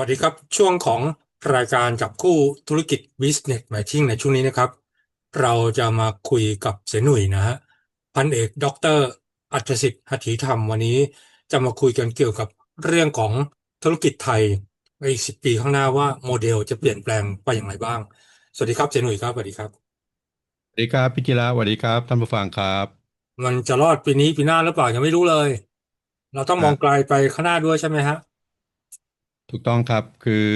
วัสดีครับ ช่วงของรายการจับคู่ธุรกิจ Business Matching ในช่วงนี้นะครับ เราจะมาคุยกับเสยหนุ่ยนะฮะพันเอกดอกเตอรอัจฉริหัตถีธรรมวันนี้จะมาคุยกันเกี่ยวกับเรื่องของธุรกิจไทยในอีกสิบปีข้างหน้าว่าโมเดลจะเปลี่ยนแปลงไปอย่างไรบ้าง สวัสดีครับเสยหนุ่ยครับสวัสดีครับสวัสดีครับพี่จิระสวัสดีครับท่านผู้ฟังครับ มันจะรอดปีนี้ปีหน้าหรือเปล่ายังไม่รู้เลย เราต้องมองไกลไปข้างหน้าด้วยใช่ไหมฮะ ถูกต้องครับคือ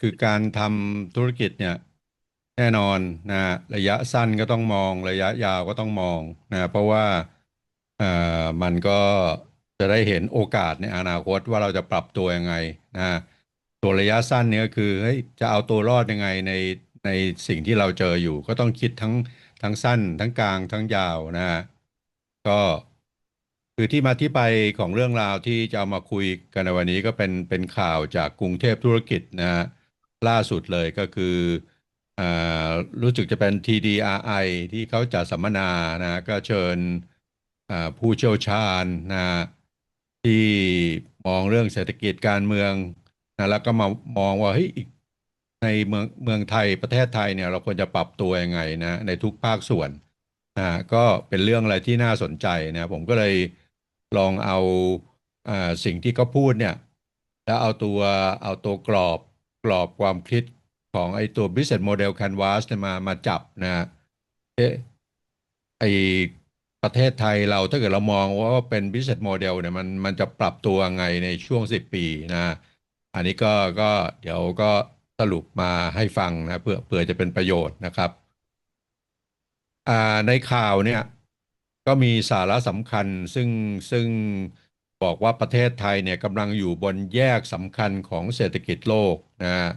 คือการทำธุรกิจเนี่ยแน่นอนนะระยะสั้นก็ต้องมองระยะยาวก็ต้องมองนะเพราะว่าเอ่อมันก็จะได้เห็นโอกาสในอนาคตว่าเราจะปรับตัวยังไงนะตัวระยะสั้นเนี่ยก็คือเฮ้ยจะเอาตัวรอดยังไงในในสิ่งที่เราเจออยู่ ก็ต้องคิดทั้งทั้งสั้นทั้งกลางทั้งยาวนะฮะก็ คือที่มาที่ไปของเรื่องราวที่จะเอามาคุยกันในวันนี้ก็เป็นเป็นข่าวจากกรุงเทพธุรกิจนะฮะล่าสุดเลยก็คืออ่ารู้สึกจะเป็น TDRI ที่เขาจัดสัมมนานะก็เชิญอ่าผู้เชี่ยวชาญนะที่มองเรื่องเศรษฐกิจการเมืองนะแล้วก็มามองว่าเฮ้ยในเมืองเมืองไทยประเทศไทยเนี่ยเราควรจะปรับตัวยังไงนะในทุกภาคส่วนอ่าก็เป็นเรื่องอะไรที่น่าสนใจนะผมก็เลย ลองเอาอสิ่งที่เขาพูดเนี่ย แล้วเอาตัวเอาตัวกรอบกรอบความคิดของไอตัว business model canvas เนี่ยมามาจับนะเอ๊ะไอประเทศไทยเราถ้าเกิดเรามองว่าเป็น business model เนี่ยมันมันจะปรับตัวไงในช่วงสิบปีนะ อันนี้ก็ก็เดี๋ยวก็สรุปมาให้ฟังนะเพื่อเพื่อจะเป็นประโยชน์นะครับอ่าในข่าวเนี่ย ก็มีสาระสำคัญซึ่งซึ่งบอกว่าประเทศไทยเนี่ยกำลังอยู่บนแยกสำคัญของเศรษฐกิจโลกนะฮะ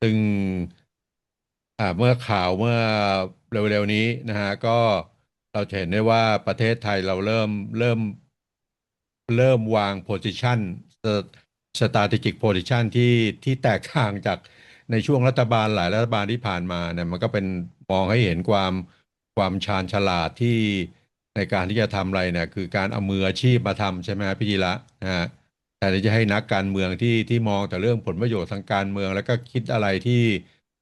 ซึ่งเมื่อข่าวเมื่อเร็วๆนี้นะฮะก็เราเห็นได้ว่าประเทศไทยเราเริ่มเริ่มเริ่มวาง position strategic position ที่ที่แตกต่างจากในช่วงรัฐบาลหลายรัฐบาลที่ผ่านมาเนี่ยมันก็เป็นมองให้เห็นความความชาญฉลาดที่ ในการที่จะทำอะไรเนี่ยคือการเอามืออาชีพมาทำใช่ไหมพี่จีระนะฮะแต่จะให้นักการเมืองที่ที่มองแต่เรื่องผลประโยชน์ทางการเมือง แล้วก็คิดอะไรที่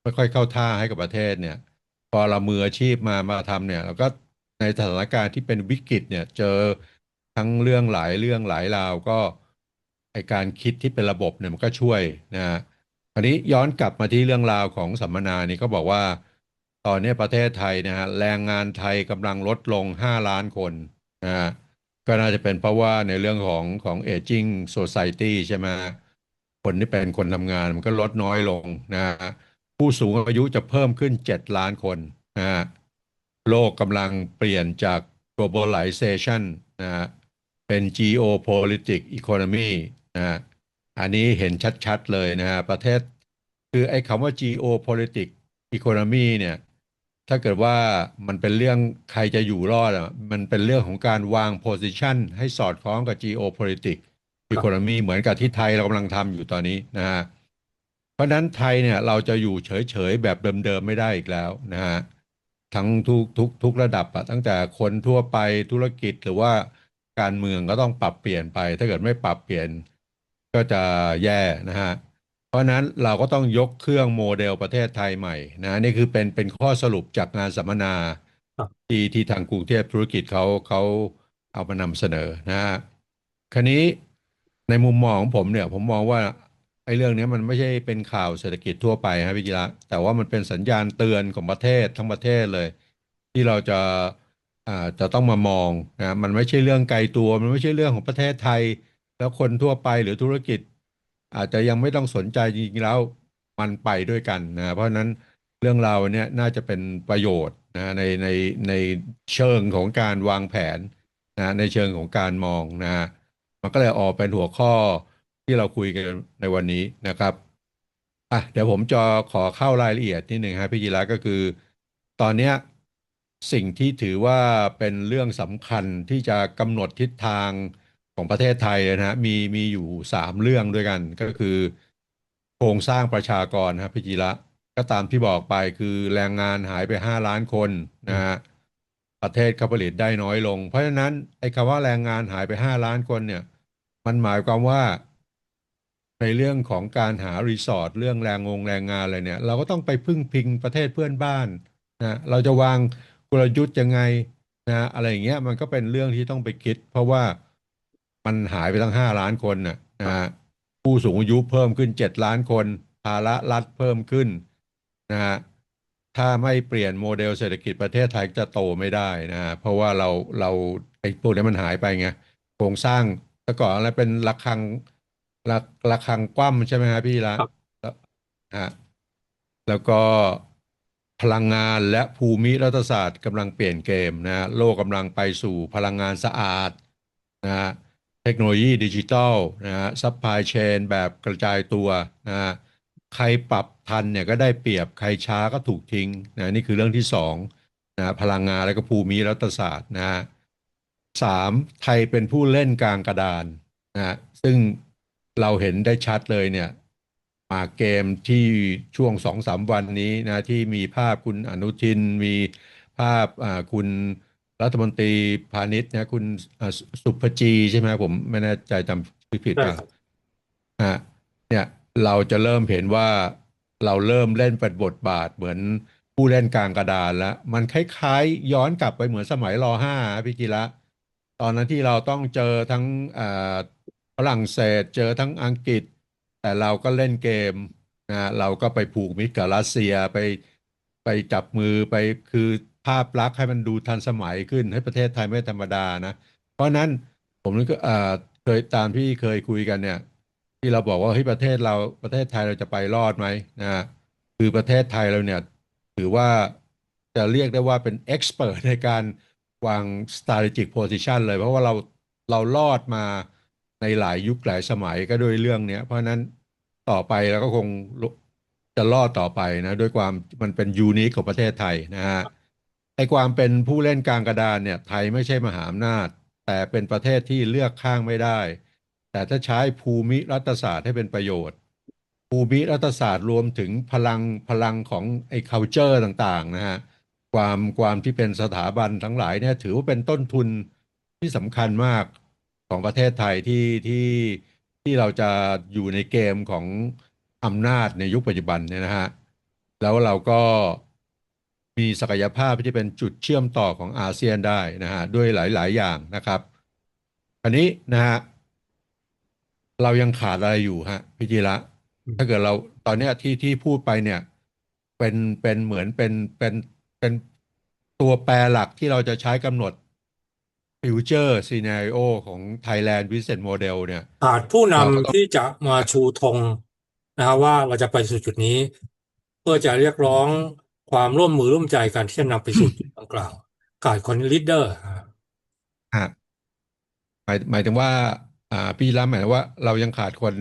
ไม่ค่อยเข้าท่าให้กับประเทศเนี่ย พอเรามืออาชีพมามาทำเนี่ยเราก็ในสถานการณ์ที่เป็นวิกฤตเนี่ย เจอทั้งเรื่องหลายเรื่องหลายราวก็ไอการคิดที่เป็นระบบเนี่ยมันก็ช่วยนะฮะอันนี้ย้อนกลับมาที่เรื่องราวของสัมมนานี่ก็บอกว่า ตอนนี้ประเทศไทยนะฮะแรงงานไทยกำลังลดลง 5 ล้านคนนะฮะก็น่าจะเป็นเพราะว่าในเรื่องของของ aging society ใช่ไหมคนที่เป็นคนทำงานมันก็ลดน้อยลงนะฮะผู้สูงอายุจะเพิ่มขึ้น 7 ล้านคนนะฮะโลกกำลังเปลี่ยนจาก globalization นะฮะเป็น geopolitics economy นะฮะอันนี้เห็นชัดๆเลยนะฮะประเทศ คือไอ้คำว่า geopolitics economy เนี่ย ถ้าเกิดว่ามันเป็นเรื่องใครจะอยู่รอดอะมันเป็นเรื่องของการวาง position ให้สอดคล้องกับ geopolitics economy เหมือนกับที่ไทยเรากำลังทำอยู่ตอนนี้นะฮะเพราะนั้นไทยเนี่ยเราจะอยู่เฉยๆ แบบเดิมๆ ไม่ได้อีกแล้วนะฮะทั้งทุกทุกทุกระดับอะตั้งแต่คนทั่วไปธุรกิจหรือว่าการเมืองก็ต้องปรับเปลี่ยนไป ถ้าเกิดไม่ปรับเปลี่ยนก็จะแย่นะฮะ เพราะนั้นเราก็ต้องยกเครื่องโมเดลประเทศไทยใหม่นะนี่คือเป็นเป็นข้อสรุปจากงานสัมมนาครับที่ที่ทางกรุงเทพธุรกิจเขาเขาเอามานำเสนอนะฮะคราวนี้ในมุมมองของผมเนี่ย ผมมองว่าไอ้เรื่องนี้มันไม่ใช่เป็นข่าวเศรษฐกิจทั่วไปครับพี่จิระแต่ว่ามันเป็นสัญญาณเตือนของประเทศทั้งประเทศเลย ที่เราจะอ่าจะต้องมามองนะมันไม่ใช่เรื่องไกลตัว มันไม่ใช่เรื่องของประเทศไทย แล้วคนทั่วไปหรือธุรกิจ อาจจะยังไม่ต้องสนใจจริงๆแล้วมันไปด้วยกันนะเพราะนั้นเรื่องราวเนี้ยน่าจะเป็นประโยชน์นะในในในเชิงของการวางแผนนะในเชิงของการมองนะมันก็เลยออกเป็นหัวข้อที่เราคุยกันในวันนี้นะครับอะเดี๋ยวผมจะขอเข้ารายละเอียดนิดหนึ่งครับพี่จิระก็คือ ตอนเนี้ยสิ่งที่ถือว่าเป็นเรื่องสำคัญที่จะกำหนดทิศทาง ของประเทศไทยนะฮะมีมีอยู่สามเรื่องด้วยกันก็คือ โครงสร้างประชากรนะครับพี่จิระก็ตามที่บอกไปคือแรงงานหายไปห้าล้านคนนะฮะประเทศเขาผลิตได้น้อยลง เพราะฉะนั้นไอ้คำว่าแรงงานหายไปห้าล้านคนเนี่ย มันหมายความว่า ในเรื่องของการหารีสอร์ทเรื่องแรงงงแรงงานอะไรเนี่ย เราก็ต้องไปพึ่งพิงประเทศเพื่อนบ้านนะเราจะวางกลยุทธ์ยังไงนะอะไรอย่างเงี้ยมันก็เป็นเรื่องที่ต้องไปคิด เพราะว่า มันหายไปตั้งห้าล้านคนน่ะนะฮะผู้สูงอายุเพิ่มขึ้นเจ็ดล้านคน ภาระรัฐเพิ่มขึ้นนะฮะถ้าไม่เปลี่ยนโมเดลเศรษฐกิจประเทศไทยจะโตไม่ได้นะฮะเพราะว่าเราเราไอ้พวกนี้มันหายไปไงโครงสร้างแต่ก่อนอะไรเป็นระฆังระระฆังคว่ำใช่ไหมฮะพี่ละครับแล้วฮะแล้วก็พลังงานและภูมิรัฐศาสตร์กำลังเปลี่ยนเกมนะฮะโลกกำลังไปสู่พลังงานสะอาดนะฮะ เทคโนโลยีดิจิทัลนะฮะซัพพลายเชนแบบกระจายตัวนะฮะใครปรับทันเนี่ยก็ได้เปรียบใครช้าก็ถูกทิ้งนะนี่คือเรื่องที่สองนะพลังงานและก็ภูมิรัฐศาสตร์นะฮะสามไทยเป็นผู้เล่นกลางกระดานนะฮะซึ่งเราเห็นได้ชัดเลยเนี่ยมาเกมที่ช่วงสองสามวันนี้นะที่มีภาพคุณอนุทิน มีภาพอ่าคุณ รัฐมนตรีพาณิชย์นะคุณอ่าสุสุภจีใช่ไหมผมไม่แน่ใจจำชื่อผิดใช่ป่ะครับอะเนี่ยเราจะเริ่มเห็นว่าเราเริ่มเล่นเป็นบทบาทเหมือนผู้เล่นกลางกระดานแล้ว มันคล้ายๆ ย้อนกลับไปเหมือนสมัยรห้าพี่กีระตอนนั้นที่เราต้องเจอทั้งอ่าฝรั่งเศสเจอทั้งอังกฤษ แต่เราก็เล่นเกมนะเราก็ไปผูกมิตรกับรัสเซียไปไปจับมือไปคือ ภาพลักษณ์ให้มันดูทันสมัยขึ้นให้ประเทศไทยไม่ธรรมดานะ เพราะนั้นผมก็เคยตามที่เคยคุยกันเนี่ย ที่เราบอกว่าเฮ้ยประเทศเราประเทศไทยเราจะไปรอดไหมนะคือประเทศไทยเราเนี่ยถือว่าจะเรียกได้ว่าเป็นเอ็กซ์เพรในการวาง strategic position เลย เพราะว่าเราเรารอดมาในหลายยุคหลายสมัยก็ด้วยเรื่องเนี้ย เพราะฉะนั้นต่อไปเราก็คงจะรอดต่อไปนะ ด้วยความมันเป็นยูนิคของประเทศไทยนะฮะ ไอความเป็นผู้เล่นกลางกระดานเนี่ยไทยไม่ใช่มหาอำนาจ แต่เป็นประเทศที่เลือกข้างไม่ได้ แต่ถ้าใช้ภูมิรัฐศาสตร์ให้เป็นประโยชน์ ภูมิรัฐศาสตร์รวมถึงพลังพลังของไอ้ culture ต่างๆนะฮะความความที่เป็นสถาบันทั้งหลายเนี่ยถือว่าเป็นต้นทุนที่สำคัญมากของประเทศไทยที่ที่ที่เราจะอยู่ในเกมของอำนาจในยุคปัจจุบันเนี่ยนะฮะแล้วเราก็ มีศักยภาพที่จะเป็นจุดเชื่อมต่อของอาเซียนได้นะฮะด้วยหลาย ๆ อย่างนะครับอันนี้นะฮะเรายังขาดอะไรอยู่ฮะพี่จีระถ้าเกิดเราตอนนี้ที่ที่พูดไปเนี่ย เป็นเป็นเหมือนเป็นเป็นเป็นตัวแปรหลักที่เราจะใช้กำหนด future scenario ของ Thailand Business Model เนี่ยขาดผู้นำที่จะมาชูธงนะครับว่าเราจะไปสู่จุดนี้ เพื่อจะเรียกร้อง ความร่วมมือร่วมใจกันที่จะนำไปสู่จุดดังกล่าวขาดคนลีดเดอร์ฮะหมายหมายถึงว่า อ่า พี่รับหมายถึงว่าเรายังขาดคน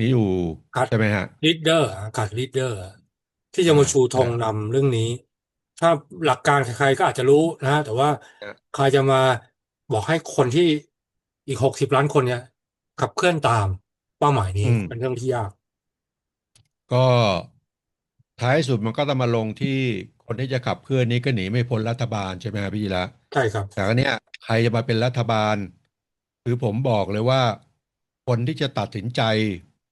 นี้อยู่ขาดใช่ไหมฮะลีดเดอร์ขาดลีดเดอร์ที่จะมาชูธงนำเรื่องนี้ ถ้าหลักการใครๆก็อาจจะรู้นะฮะแต่ว่าครับใครจะมาบอกให้คนที่อีกหกสิบล้านคนเนี่ยขับเคลื่อนตามเป้าหมายนี้อืมเป็นเรื่องที่ยาก ก็ ท้ายสุดมันก็ต้องมาลงที่คนที่จะขับเคลื่อนนี้ก็หนีไม่พ้นรัฐบาลใช่ไหมครับพี่ยีระใช่ครับแต่ก็เนี่ยใครจะมาเป็นรัฐบาล คือผมบอกเลยว่า คนที่จะตัดสินใจ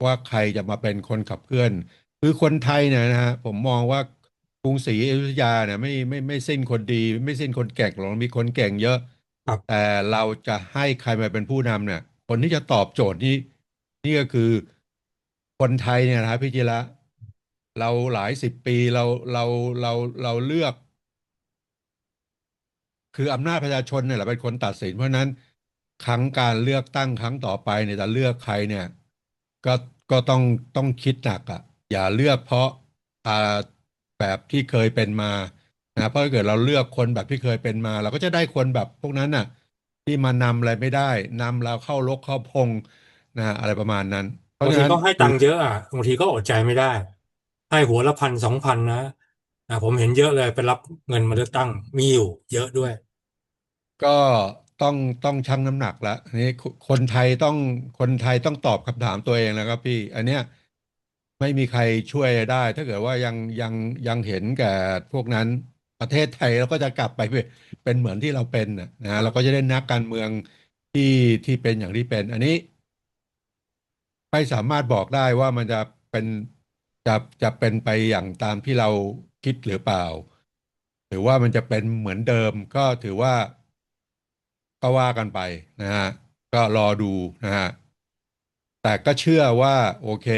ว่าใครจะมาเป็นคนขับเคลื่อน คือคนไทยเนี่ยนะฮะผมมองว่ากรุงศรีอยุธยาเนี่ยไม่ไม่ไม่สิ้นคนดี ไม่สิ้นคนเก่งหรอกมีคนเก่งเยอะครับแต่เราจะให้ใครมาเป็นผู้นำเนี่ย คนที่จะตอบโจทย์นี้ นี่ก็คือคนไทยเนี่ยนะครับพี่จิระ เราหลายสิบปีเราเราเราเราเลือก คืออำนาจประชาชนเนี่ยแหละเป็นคนตัดสิน เพราะนั้นครั้งการเลือกตั้งครั้งต่อไปเนี่ยจะเลือกใครเนี่ย ก็ก็ต้องต้องคิดหนักอะ อย่าเลือกเพราะอ่าแบบที่เคยเป็นมานะเพราะถ้าเกิดเราเลือกคนแบบที่เคยเป็นมา เราก็จะได้คนแบบพวกนั้นน่ะ ที่มานำอะไรไม่ได้นำเราเข้ารกเข้าพงนะอะไรประมาณนั้นบางทีก็ให้ตังค์เยอะอะบางทีก็อดใจไม่ได้ ให้หัวละพันสองพันนะอะผมเห็นเยอะเลยไปรับเงินมาเลือกตั้งมีอยู่ เยอะด้วย ก็ต้องต้องชั่งน้ำหนักล้วอันนี้คนไทยต้องคนไทยต้องตอบคำถามตัวเองแล้วครับพี่ อันเนี้ยไม่มีใครช่วยได้ ถ้าเกิดว่ายังยังยังเห็นแก่พวกนั้นประเทศไทยเราก็จะกลับไปเป็นเป็นเหมือนที่เราเป็นนะนะเราก็จะได้นักการเมืองที่ที่เป็นอย่างที่เป็น อันนี้ ไม่สามารถบอกได้ว่ามันจะเป็น จะจะเป็นไปอย่างตามที่เราคิดหรือเปล่า หรือว่ามันจะเป็นเหมือนเดิมก็ถือว่า ก็ว่ากันไปนะฮะก็รอดูนะฮะแต่ก็เชื่อว่า โอเค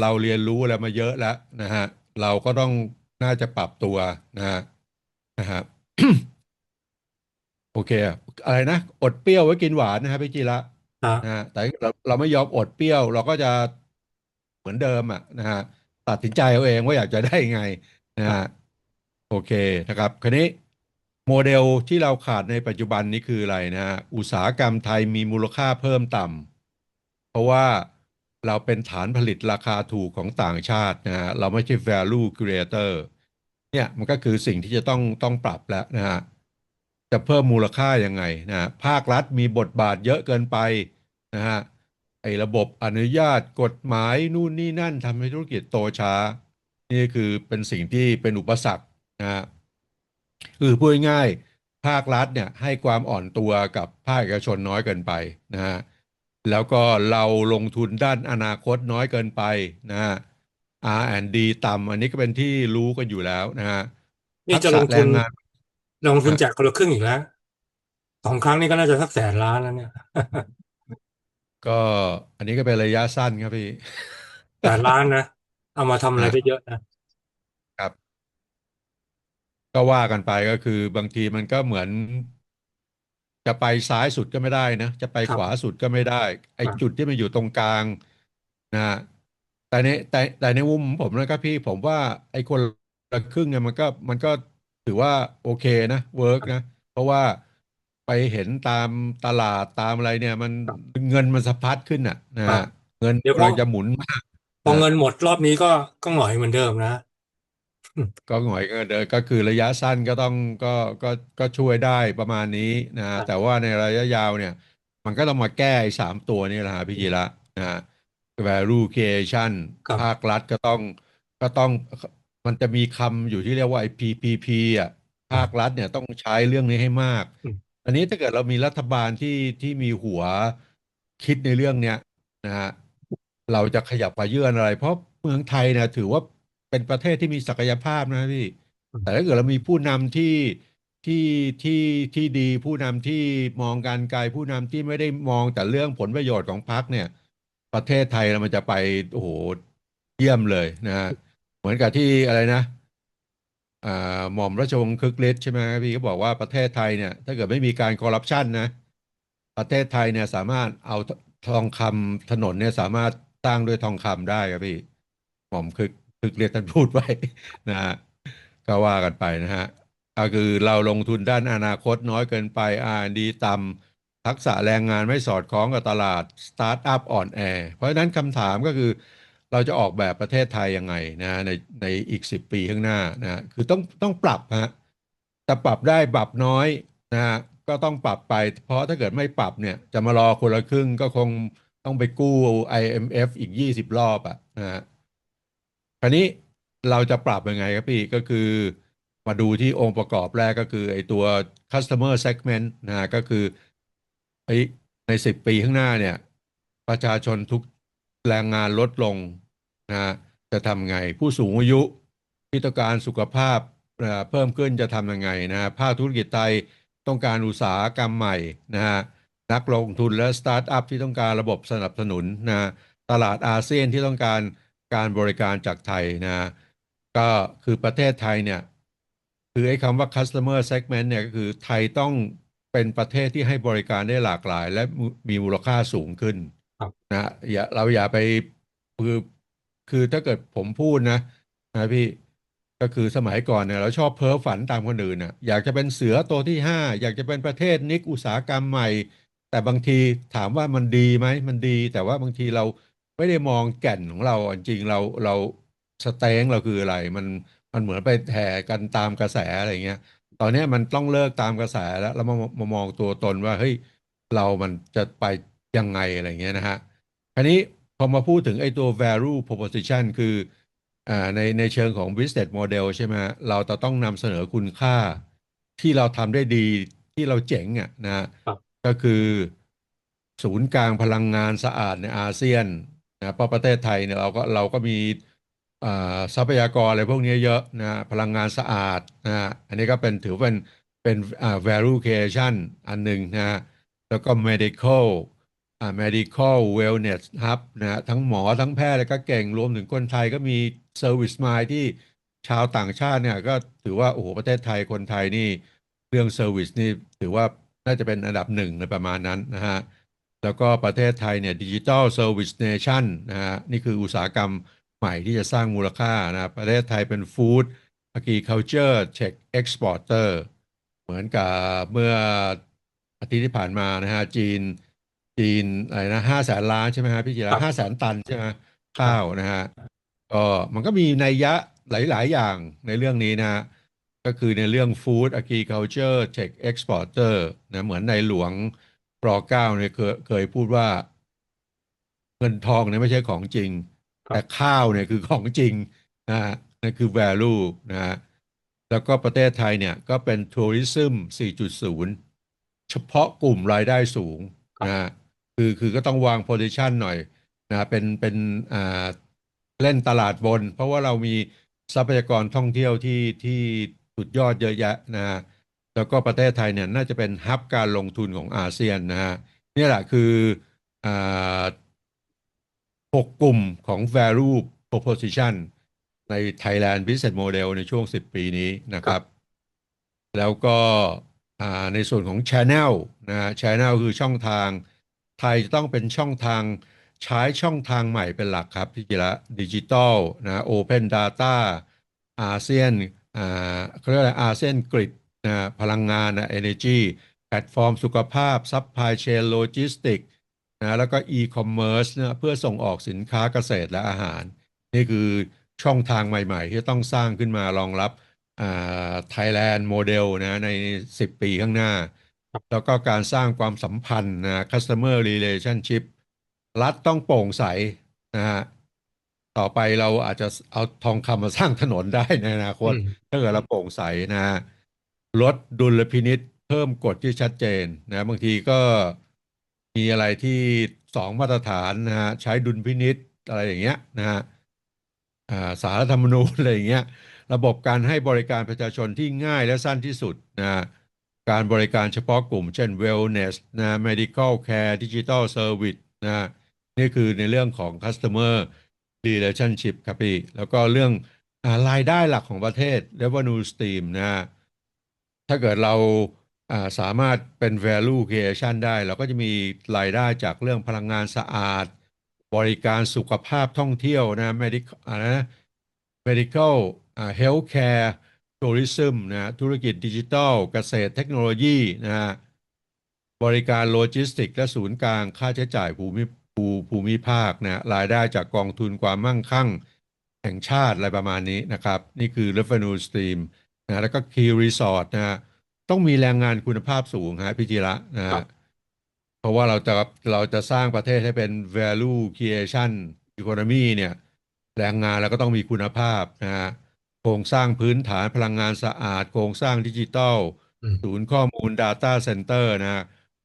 เราเรียนรู้อะไรมาเยอะแล้วนะฮะเราก็ต้องน่าจะปรับตัวนะฮะนะฮะโอเคอะอะไรนะอดเปรี้ยวไว้กินหวานนะครับพี่จีระนะนะฮะแต่เราเราไม่ยอมอดเปรี้ยว เราก็จะเหมือนเดิมอะนะฮะ ตัดสินใจเอาเองว่าอยากจะได้ไงนะฮะโอเคนะครับคราวนี้โมเดลที่เราขาดในปัจจุบันนี้คืออะไรนะฮะอุตสาหกรรมไทยมีมูลค่าเพิ่มต่ำเพราะว่าเราเป็นฐานผลิตราคาถูกของต่างชาตินะฮะเราไม่ใช่ value creator เนี่ยมันก็คือสิ่งที่จะต้องต้องปรับแล้วนะฮะจะเพิ่มมูลค่ายังไงนะภาครัฐมีบทบาทเยอะเกินไปนะฮะ ไอ้ระบบอนุญาตกฎหมายนู่นนี่นั่นทำให้ธุรกิจโตช้า นี่คือเป็นสิ่งที่เป็นอุปสรรคนะฮะคือพูดง่ายๆภาครัฐเนี่ยให้ความอ่อนตัวกับภาคเอกชนน้อยเกินไปนะฮะแล้วก็เราลงทุนด้านอนาคตน้อยเกินไปนะฮะ R&D ต่ำอันนี้ก็เป็นที่รู้กันอยู่แล้วนะฮะนี่ทักจะษะลงแรทุนงงานลงทุนฮะแจกคนละครึ่งอีกแล้วสองครั้งนี้ก็น่าจะสักแสนล้านแล้วเนี่ย ก็อันนี้ก็เป็นระยะสั้นครับพี่แสนล้านนะ เอามาทำอะไรนะได้เยอะนะครับ ก็ว่ากันไปก็คือบางทีมันก็เหมือน จะไปซ้ายสุดก็ไม่ได้นะ จะไปครับขวาสุดก็ไม่ได้ ไอ้ครับจุดที่มันอยู่ตรงกลางนะฮะแต่ในแต่แต่ในมุมผมนะครับพี่ผมว่าไอ้คนละครึ่งเนี่ยมันก็มันก็ถือว่าโอเคนะเวิร์กนะ เพราะว่า ไปเห็นตามตลาดตามอะไรเนี่ยมันครับเงินมันสะพัดขึ้นอะนะครัฮะบเงินเดี๋ยวพกำอลังจะหมุนมากพอนะเงินหมดรอบนี้ก็ก็หงอยเหมือนเดิมนะ ก็หน่อยก็เดินก็คือระยะสั้นก็ต้องก็ก็ก็ช่วยได้ประมาณนี้นะครับแต่ว่าในระยะยาวเนี่ย มันก็ต้องมาแก้ไอ้สามตัวนี่แหละฮะพี่จีระนะฮะ value creation ครับ ภาครัฐก็ต้องก็ต้องมันจะมีคำอยู่ที่เรียกว่าไอ้ PPP อะภาครัฐเนี่ยต้องใช้เรื่องนี้ให้มาก อืม อันนี้ถ้าเกิดเรามีรัฐบาลที่ที่มีหัวคิดในเรื่องเนี้ยนะฮะเราจะขยับขยื่นอะไร เพราะเมืองไทยเนี่ยถือว่าเป็นประเทศที่มีศักยภาพนะพี่ แต่ถ้าเกิดเรามีผู้นำที่ที่ที่ที่ดีผู้นำที่มองการไกลผู้นำที่ไม่ได้มองแต่เรื่องผลประโยชน์ของพรรคเนี่ย ประเทศไทยเรามันจะไปโอ้โหเยี่ยมเลยนะฮะเหมือนกับที่อะไรนะ หม่อมราชวงศ์คึกฤทธิ์ใช่ไหมพี่ก็บอกว่าประเทศไทยเนี่ย ถ้าเกิดไม่มีการคอร์รัปชันนะ ประเทศไทยเนี่ยสามารถเอาทองคำถนนเนี่ยสามารถสร้างด้วยทองคำได้ครับพี่ หม่อมคึกคึกฤทธิ์ท่านพูดไว้นะฮะก็ว่ากันไปนะฮะก็คือเราลงทุนด้านอนาคตน้อยเกินไป R&D ต่ำทักษะแรงงานไม่สอดคล้องกับตลาดสตาร์ทอัพอ่อนแอเพราะฉะนั้นคำถามก็คือ เราจะออกแบบประเทศไทยยังไงนะในในอีกสิบปีข้างหน้านะฮะคือต้องต้องปรับฮะแต่ปรับได้ปรับน้อยนะฮะก็ต้องปรับไป เพราะถ้าเกิดไม่ปรับเนี่ยจะมารอคนละครึ่งก็คงต้องไปกู้ IMF อีกยี่สิบรอบอะนะฮะคราวนี้เราจะปรับยังไงครับพี่ก็คือมาดูที่องค์ประกอบแรกก็คือไอ้ตัว customer segment นะก็คือไอ้ในสิบปีข้างหน้าเนี่ย ประชาชนทุกแรงงานลดลง นะฮะจะทำไง ผู้สูงอายุที่ต้องการสุขภาพเอ่อเพิ่มขึ้นจะทำยังไงนะฮะภาคธุรกิจไทยต้องการอุตสาหกรรมใหม่นะฮะนักลงทุนและสตาร์ทอัพที่ต้องการระบบสนับสนุนนะฮะตลาดอาเซียนที่ต้องการการบริการจากไทยนะฮะก็คือประเทศไทยเนี่ยคือไอ้คำว่า customer segment เนี่ยก็คือไทยต้องเป็นประเทศที่ให้บริการได้หลากหลาย และมีมีมูลค่าสูงขึ้นครับนะอย่าเราอย่าไปคือ คือถ้าเกิดผมพูดนะนะพี่ก็คือสมัยก่อนเนี่ยเราชอบเพ้อฝันตามคนอื่นนะอยากจะเป็นเสือตัวที่ห้าอยากจะเป็นประเทศนิกอุตสาหกรรมใหม่ แต่บางทีถามว่ามันดีไหมมันดี แต่ว่าบางทีเราไม่ได้มองแก่นของเราจริงเราเราสเต็งเราคืออะไร มันมันเหมือนไปแห่กันตามกระแสอะไรเงี้ย ตอนนี้มันต้องเลิกตามกระแสแล้วแล้วมามามองตัวตนว่าเฮ้ยเรามันจะไปยังไงอะไรเงี้ยนะฮะคราวนี้ พอมาพูดถึงไอ้ตัว value proposition คืออ่าในในเชิงของ business model ใช่ไหมฮะเราจะต้องนำเสนอคุณค่าที่เราทำได้ดีที่เราเจ๋งอะนะฮะครับก็คือศูนย์กลางพลังงานสะอาดในอาเซียนนะเพราะประเทศไทยเนี่ยเราก็เราก็มีอ่าทรัพยากรอะไรพวกนี้เยอะนะพลังงานสะอาดนะอันนี้ก็เป็นถือเป็นเป็นอ่า value creation อันหนึ่งนะแล้วก็ medical อ่า medical wellness hub นะทั้งหมอทั้งแพทย์แล้วก็เก่งรวมถึงคนไทยก็มี service mind ที่ชาวต่างชาติเนี่ยก็ถือว่า โอ้โห ประเทศไทยคนไทยนี่ เรื่อง service นี่ถือว่าน่าจะเป็นอันดับหนึ่งในประมาณนั้นนะฮะ แล้วก็ประเทศไทยเนี่ยดิจิ t a ลเซอร์วิสเนชั่นนะฮะ นี่คืออุตสาหกรรมใหม่ที่จะสร้างมูลค่านะประเทศไทยเป็นฟู้ด agriculture tech exporter เหมือนกับเมื่ออาทิตย์ที่ผ่านมานะฮะจีน จีนอะไรนะห้าแสนล้านใช่ไหมฮะพี่จิคระรับห้าแสนตันใช่ไหมข้าวนะฮะก็มันก็มีนัยยะหลาย ๆ อย่างในเรื่องนี้นะฮะก็คือในเรื่อง Food Agriculture Tech Exporter นะเหมือนในหลวงรอเก้าเนี่ยเคยเคยพูดว่า เงินทองเนี่ยไม่ใช่ของจริงครับแต่ข้าวเนี่ยคือของจริงนะฮะนั่นคือ value นะฮะแล้วก็ประเทศไทยเนี่ยก็เป็น tourism 4.0 เฉพาะกลุ่มรายได้สูงนะฮะ คือคือก็ต้องวาง position หน่อยนะเป็นเป็นอ่าเล่นตลาดบน เพราะว่าเรามีทรัพยากรท่องเที่ยวที่ที่สุดยอดเยอะแยะนะฮะแล้วก็ประเทศไทยเนี่ยน่าจะเป็นฮับการลงทุนของอาเซียนนะฮะนี่แหละคืออ่าหกกลุ่มของ value proposition ใน Thailand Business Model ในช่วง 10 ปีนี้นะครับ แล้วก็อ่าในส่วนของ Channel นะฮะ Channel คือช่องทาง ไทยจะต้องเป็นช่องทางใช้ช่องทางใหม่เป็นหลักครับพี่จิระดิจิตอลนะ Open Data อาเซียนอ่าเขาเรียกอะไรอาเซียนกริดนะพลังงานนะ Energy แพลตฟอร์มสุขภาพ Supply Chain Logistics นะแล้วก็ e-commerce นะเพื่อส่งออกสินค้าเกษตรและอาหาร นี่คือช่องทางใหม่ ๆ ที่ต้องสร้างขึ้นมารองรับอ่า Thailand โมเดลนะใน 10 ปีข้างหน้า แล้วก็การสร้างความสัมพันธ์นะ customer relationship รัฐต้องโปร่งใสนะฮะต่อไปเราอาจจะเอาทองคำมาสร้างถนนได้ในอนาคตอืมถ้าเกิดเราโปร่งใสนะฮะลดดุลพินิษเพิ่มกฎที่ชัดเจนนะบางทีก็มีอะไรที่สองมาตรฐานนะฮะใช้ดุลพินิษอะไรอย่างเงี้ยนะฮะอ่าสารรัฐธรรมนูญอะไรอย่างเงี้ย ระบบการให้บริการประชาชนที่ง่ายและสั้นที่สุดนะฮะ การบริการเฉพาะกลุ่ม เช่น wellness นะ medical care digital service นะฮะนี่คือในเรื่องของ customer relationship ครับพี่ แล้วก็เรื่องอารายได้หลักของประเทศ revenue stream นะฮะถ้าเกิดเราสามารถเป็น value creation ได้ เราก็จะมีรายได้จากเรื่องพลังงานสะอาด บริการสุขภาพท่องเที่ยวนะ medical นะ medical อ่า healthcare tourism นะธุรกิจดิจิทัล เกษตรเทคโนโลยีนะฮะบริการโลจิสติก และศูนย์กลางค่าใช้จ่ายภูมิภูภูมิภาคนะรายได้จากกองทุนความมั่งคั่งแห่งชาติอะไรประมาณนี้นะครับ นี่คือ revenue stream นะแล้วก็ key resort นะฮะต้องมีแรงงานคุณภาพสูงฮะพี่จิระนะครัฮะบเพราะว่าเราจะเราจะสร้างประเทศให้เป็น value creation economy เนี่ย แรงงานเราก็ต้องมีคุณภาพนะฮะ โครงสร้างพื้นฐานพลังงานสะอาด โครงสร้างดิจิทัลอืมศูนย์ข้อมูล Data Center นะฮะ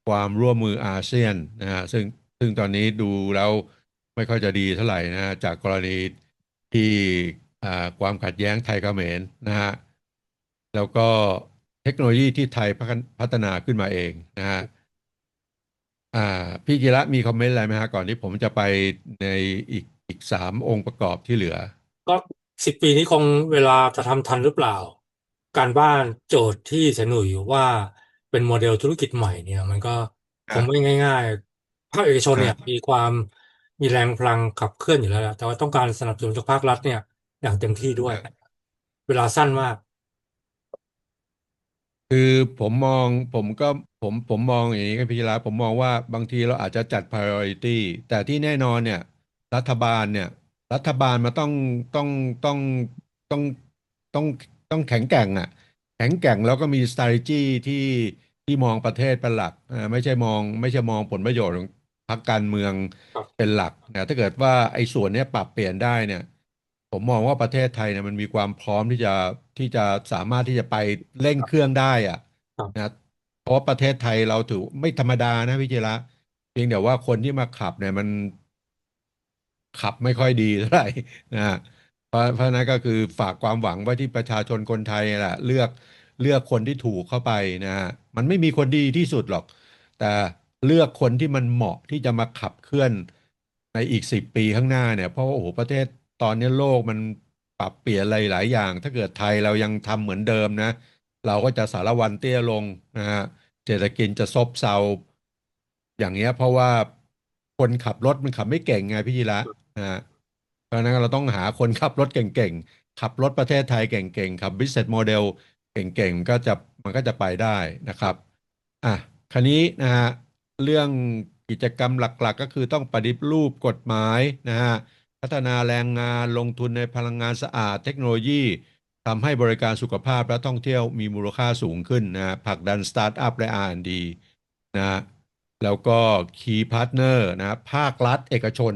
ความร่วมมืออาเซียนนะฮะซึ่งซึ่งตอนนี้ดูแล้วไม่ค่อยจะดีเท่าไหร่นะฮะจากกรณีที่อ่าความขัดแย้งไทยเขมรนะฮะแล้วก็เทคโนโลยีที่ไทยพัฒนพัฒนาขึ้นมาเองนะฮะอ่าพี่กีระมีคอมเมนต์อะไรไหมฮะก่อนที่ผมจะไปในอีกอีกสามองค์ประกอบที่เหลือ ก็ สิบปีนี้คงเวลาจะทำทันหรือเปล่า การบ้านโจทย์ที่เสนออยู่ว่าเป็นโมเดลธุรกิจใหม่เนี่ย มันก็คงไม่ง่าย ๆ ภาคเอกชนเนี่ยมีความมีแรงพลังขับเคลื่อนอยู่แล้ว แต่ว่าต้องการสนับสนุนจากภาครัฐเนี่ย อย่างเต็มที่ด้วย เวลาสั้นมาก คือผมมองผมก็ผมผมมองอย่างนี้ครับพี่จิระผมมองว่าบางทีเราอาจจะจัด priority แต่ที่แน่นอนเนี่ย รัฐบาลเนี่ย รัฐบาลมันต้องต้องต้องต้องต้องต้องแข็งแกร่งอะ แข็งแกร่งแล้วก็มี strategy ที่ที่มองประเทศเป็นหลักอ่าไม่ใช่มองไม่ใช่มองผลประโยชน์ของพรรคการเมืองครับเป็นหลักนะถ้าเกิดว่าไอ้ส่วนเนี้ยปรับเปลี่ยนได้เนี่ย ผมมองว่าประเทศไทยเนี่ยมันมีความพร้อมที่จะที่จะสามารถที่จะไปเร่งเครื่องได้อะครับนะเพราะว่าประเทศไทยเราถือไม่ธรรมดานะพี่จิระเพียงแต่ว่าคนที่มาขับเนี่ยมัน ขับไม่ค่อยดีเท่าไหร่นะฮะเพราะเพราะนั้นก็คือฝากความหวังไว้ที่ประชาชนคนไทยแหละเลือกเลือกคนที่ถูกเข้าไปนะฮะมันไม่มีคนดีที่สุดหรอก แต่เลือกคนที่มันเหมาะที่จะมาขับเคลื่อนในอีกสิบปีข้างหน้าเนี่ยเพราะว่าโอ้โหประเทศตอนนี้โลกมันปรับเปลี่ยนอะไรหลายอย่าง ถ้าเกิดไทยเรายังทำเหมือนเดิมนะ เราก็จะสารวันเตี้ยลงนะฮะเศรษฐกิจจะซบเซาอย่างเงี้ยเพราะว่าคนขับรถมันขับไม่เก่งไงพี่จิระ นะฮะเพราะนั้นเราต้องหาคนขับรถเก่งๆ ขับรถประเทศไทยเก่งๆ ขับ business model เก่งๆ ก็จะมันก็จะไปได้นะครับ อะคราวนี้นะฮะเรื่องกิจกรรมหลักๆก็คือต้องปฏิรูปกฎหมายนะฮะพัฒนาแรงงานลงทุนในพลังงานสะอาดเทคโนโลยีทำให้บริการสุขภาพและท่องเที่ยวมีมูลค่าสูงขึ้นนะผลักดันสตาร์ทอัพและ R&D นะฮะแล้วก็ Key Partner นะภาครัฐเอกชน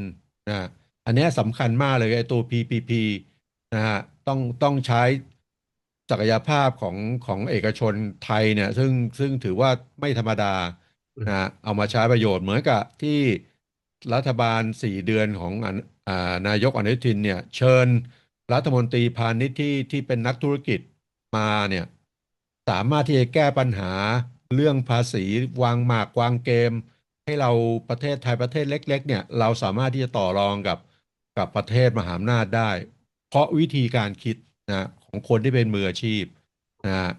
นะ อันนี้สำคัญมากเลยไอ้ตัว PPP นะฮะต้องต้องใช้ศักยภาพของของเอกชนไทยเนี่ยซึ่งซึ่งถือว่าไม่ธรรมดานะฮะเอามาใช้ประโยชน์เหมือนกับที่รัฐบาลสี่เดือนของอ่านายกอนุทินเนี่ยเชิญรัฐมนตรีพาณิชย์ที่ที่เป็นนักธุรกิจมาเนี่ยสามารถที่จะแก้ปัญหาเรื่องภาษีวางหมากวางเกม ให้เราประเทศไทยประเทศเล็ก ๆ เนี่ยเราสามารถที่จะต่อรองกับ กับประเทศมหาอำนาจได้ เพราะวิธีการคิดนะของคนที่เป็นมืออาชีพนะฮะ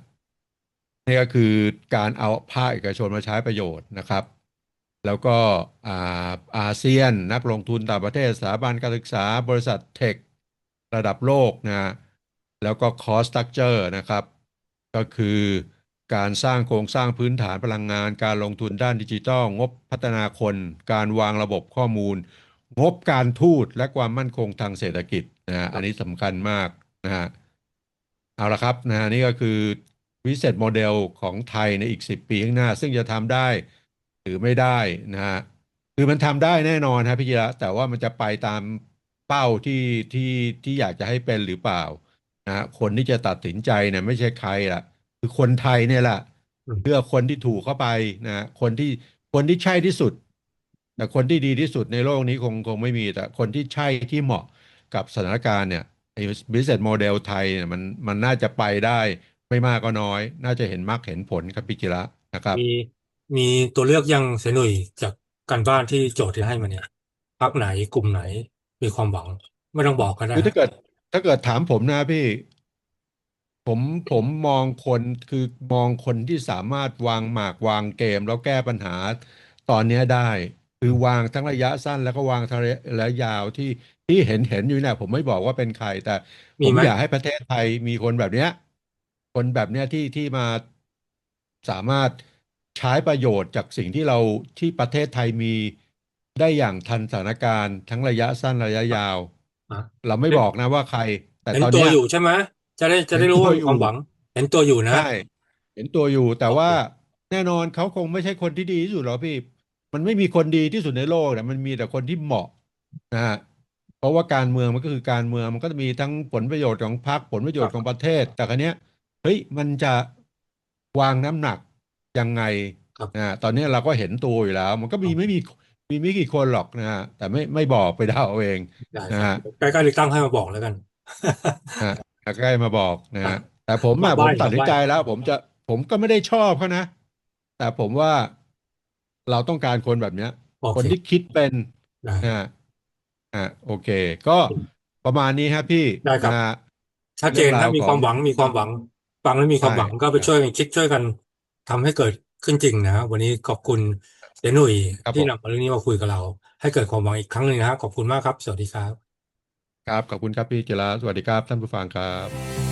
นี่ก็คือการเอาภาคเอกชนมาใช้ประโยชน์นะครับ แล้วก็อาอาเซียนนักลงทุนต่างประเทศสถาบันการศึกษาบริษัทเทค ระดับโลกนะฮะแล้วก็ cost structure นะครับ ก็คือการสร้างโครงสร้างพื้นฐานพลังงาน การลงทุนด้านดิจิทัล งบพัฒนาคน การวางระบบข้อมูล งบการทูตและความมั่นคงทางเศรษฐกิจนะฮะอันนี้สำคัญมากนะฮะเอาละครับนะฮะนี่ก็คือวิเศษโมเดลของไทยในอีก 10 ปีข้างหน้า ซึ่งจะทำได้หรือไม่ได้นะฮะคือมันทำได้แน่นอนครับพี่จิระแต่ว่ามันจะไปตามเป้าที่ที่ที่อยากจะให้เป็นหรือเปล่านะฮะคนที่จะตัดสินใจเนี่ยไม่ใช่ใครล่ะ คือคนไทยเนี่ยแหละเลือกคนที่ถูกเข้าไปนะฮะคนที่คนที่ใช่ที่สุด แต่คนที่ดีที่สุดในโลกนี้คงคงไม่มี แต่คนที่ใช่ที่เหมาะกับสถานการณ์เนี่ยไอ้ business model ไทยเนี่ยมันมันน่าจะไปได้ไม่มากก็น้อย น่าจะเห็นมรรคเห็นผลครับพี่จิระนะครับ มีมีตัวเลือกยังเสยหนุ่ยจากการบ้านที่โจทย์ที่ให้มาเนี่ยพรรคไหนกลุ่มไหนมีความหวัง ไม่ต้องบอกก็ได้คือถ้าเกิด ถ้าเกิดถามผมนะพี่ ผมผมมองคนคือมองคนที่สามารถวางหมากวางเกม แล้วแก้ปัญหาตอนเนี้ยได้ คือวางทั้งระยะสั้นแล้วก็วางทั้งระยะยาวที่ที่เห็นเห็นอยู่เนี่ยผมไม่บอกว่าเป็นใครแต่มีผมไหม อยากให้ประเทศไทยมีคนแบบเนี้ย คนแบบเนี้ยที่ที่มาสามารถใช้ประโยชน์จากสิ่งที่เราที่ประเทศไทยมีได้อย่างทันสถานการณ์ทั้งระยะสั้นระยะยาว อะ เราไม่บอกนะว่าใคร แต่เห็นตอนตัวเนี้ย อยู่ใช่ไหมจะได้จะได้เห็นรู้ตัวว่ามีอยู่ความหวัง เห็นตัวอยู่นะ ใช่ เห็นตัวอยู่แต่โอเคว่าแน่นอนเขาคงไม่ใช่คนที่ดีที่สุดหรอกพี่ มันไม่มีคนดีที่สุดในโลกนะมันมีแต่คนที่เหมาะนะฮะเพราะว่าการเมืองมันก็คือการเมืองมันก็จะมีทั้งผลประโยชน์ของพรรคผลประโยชน์ของประเทศ แต่ครั้นี้ยเฮ้ยมันจะวางน้ำหนักยังไงครับนะฮะตอนนี้เราก็เห็นตัวอยู่แล้ว มันก็มีไม่มีมีไม่กี่คนหรอกนะฮะแต่ไม่ไม่บอกไปเดาเอาเองได้นะครับฮะใกล้ๆเลือกตั้งให้มาบอกแล้วกันฮะใกล้มาบอกนะอะฮะแต่ผมอะมาผใบ้มตัดสินมาใบ้ใจแล้ว ผมจะผมก็ไม่ได้ชอบเขานะ แต่ผมว่า เราต้องการคนแบบเนี้ยโอคนเคที่คิดเป็นได้นะฮะอะโอเค ก็ประมาณนี้ครับพี่ได้ครับนะฮะชัดเจนเรื่องนะราวมีของความหวังมีความหวังฟังแล้วมีความใช่หวังก็ไปใช่ช่วยกันคิดช่วยกันทำให้เกิดขึ้นจริงนะวันนี้ขอบคุณเสยหนุ่ยครับที่ผมนำเรื่องนี้มาคุยกับเรา ให้เกิดความหวังอีกครั้งหนึ่งนะครับขอบคุณมากครับ สวัสดีครับ ครับขอบคุณครับพี่เจราสวัสดีครับท่านผู้ฟังครับ